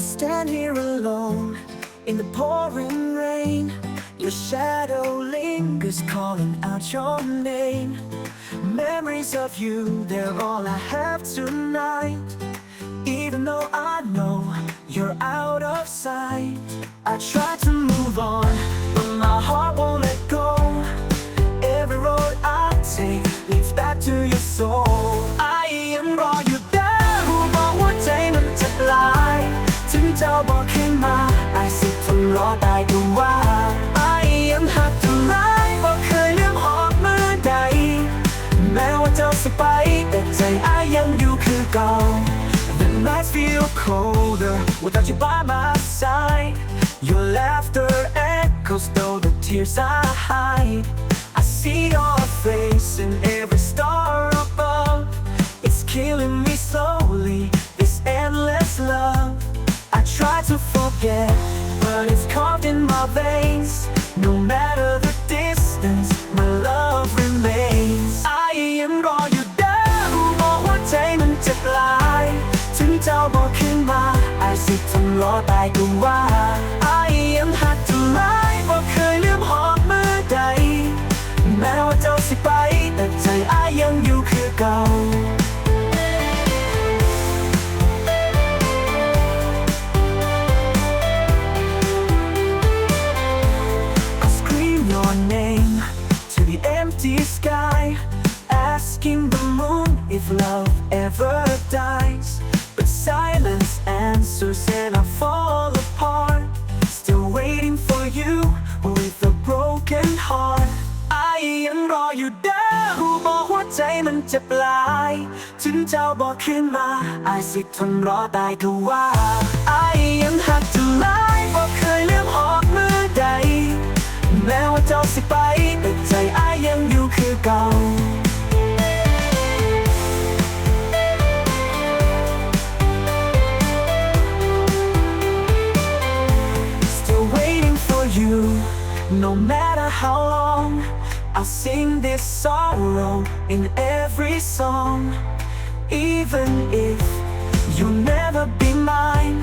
stand here alone in the pouring rain. Your shadow lingers, calling out your name. Memories of you, they're all I have tonight. Even though I know you're out of sight, I try to. เจ้าบอกขึ้นมาไอ้สิทนรอได้ดูว่าไอ้ยังหักเท่าไรบอกเคยเลือกหอบมือใด แม้ว่าเจ้าสิไป แต่ใจไอ้ยังอยู่คือเก่า The nights feel colder without you by my side Your laughter echoes though the tears I hide I see your face in every star above It's killing me to forget, but it's carved in my veins No matter the distance, my love remains I am รออยู่เด้อรู้บอกว่าใจมันจะปลาย ถึงเจ้าบอกขึ้นมาไอ้สิทนรอตายก็ว่าไอ้ยังหักเท่า Asking the moon if love ever dies. But silence answers and I fall apart, still waiting for you with a broken heart. ไอ้ยังรออยู่เด้อรู้บอกว่าใจมันเจ็บหลาย ถึงเจ้าบอกขึ้นมาไอ้สิทนรอได้ก็ว่าไอ้ยังหักเท่าไรบอกเคยเลือกหอบมือใด แม้ว่าเจ้าสิไปแต่ใจอายยังอยู่คือเก่า no matter how long. I'll sing this sorrow in every song. Even if you'll never be mine,